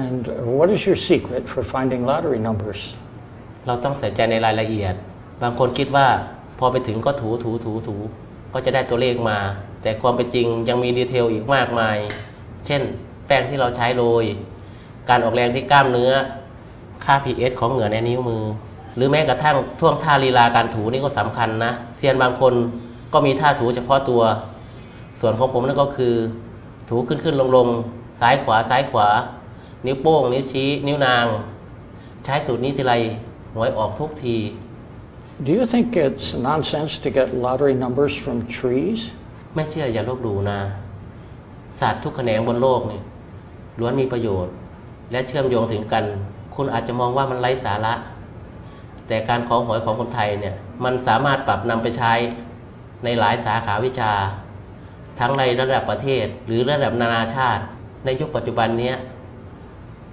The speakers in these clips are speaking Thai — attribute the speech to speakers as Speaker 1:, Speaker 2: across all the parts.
Speaker 1: And what is your secret for finding lottery numbers?
Speaker 2: เราต้องใส่ใจในรายละเอียด บางคนคิดว่าพอไปถึงก็ถูถูถูถูก็จะได้ตัวเลขมา แต่ความเป็นจริงยังมีดีเทลอีกมากมาย เช่น แป้งที่เราใช้โรย การออกแรงที่กล้ามเนื้อ ค่า pH ของเหงื่อในนิ้วมือ หรือแม้กระทั่งท่วงท่าลีลาการถูนี่ก็สำคัญนะเซียนบางคนก็มีท่าถูเฉพาะตัว ส่วนของผมนั่นก็คือ ถูขึ้นขึ้นลงลงซ้ายขวาซ้ายขวา นิ้วโป้ง นิ้วชี้ นิ้วนาง ใช้สูตรนี้ทีไรหวยออกทุกที
Speaker 1: Do you think it's nonsense to get lottery numbers from trees?
Speaker 2: ไม่เชื่ออย่าลบหลู่นะศาสตร์ทุกแขนงบนโลกนี่ล้วนมีประโยชน์ และเชื่อมโยงถึงกัน คุณอาจจะมองว่ามันไร้สาระ แต่การขอหวยของคนไทยเนี่ยมันสามารถปรับนำไปใช้ในหลายสาขาวิชา ทั้งในระดับประเทศหรือระดับนานาชาติ ในยุคปัจจุบันเนี้ย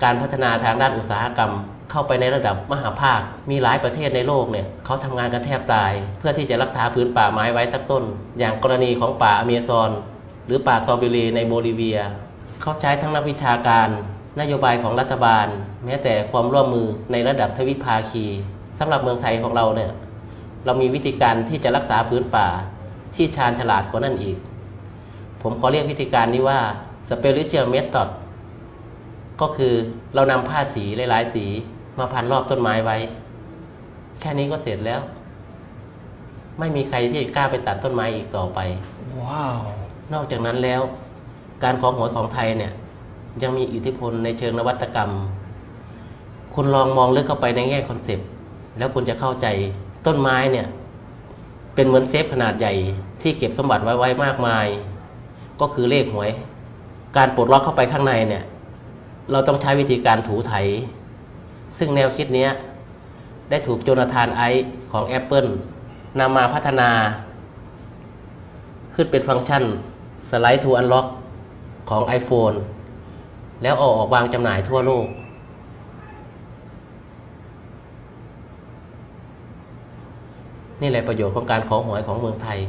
Speaker 2: การพัฒนาทางด้านอุตสาหกรรม เข้าไปในระดับมหาภาค มีหลายประเทศในโลกเนี่ยเขาทำงานกันแทบตาย เพื่อที่จะรักษาพื้นป่าไม้ไว้สักต้น อย่างกรณีของป่าอเมซอน หรือป่าซอบิเลในโบลิเวีย เขาใช้ทั้งนักวิชาการ นโยบายของรัฐบาล แม้แต่ความร่วมมือในระดับทวิภาคีสำหรับเมืองไทยของเราเนี่ยเรามีวิธีการที่จะรักษาพื้นป่าที่ชาญฉลาดกว่านั่นอีก ผมขอเรียกวิธีการนี้ว่า spiritual method ก็คือเรานำผ้าสีหลายๆสีมาพันรอบต้นไม้ไว้ แค่นี้ก็เสร็จแล้ว ไม่มีใครที่จะกล้าไปตัดต้นไม้อีกต่อไป
Speaker 1: Wow.
Speaker 2: นอกจากนั้นแล้ว การขอหวยของไทยเนี่ย ยังมีอิทธิพลในเชิงนวัตกรรม คุณลองมองลึกเข้าไปในแง่คอนเซปต์แล้วคุณจะเข้าใจต้นไม้เนี่ย เป็นเหมือนเซฟขนาดใหญ่ที่เก็บสมบัติไว้ไว้มากมาย ก็คือเลขหวย การปลดล็อกเข้าไปข้างในเนี่ย เราต้องใช้วิธีการถูไถ ซึ่งแนวคิดนี้ได้ถูกโจนาธานไอซ์ของ Apple นำมาพัฒนา ขึ้นเป็นฟังก์ชัน Slide to Unlock ของ iPhone แล้วออกออกวางจำหน่ายทั่วโลก นี่แหละประโยชน์ของการขอหวยของเมืองไทย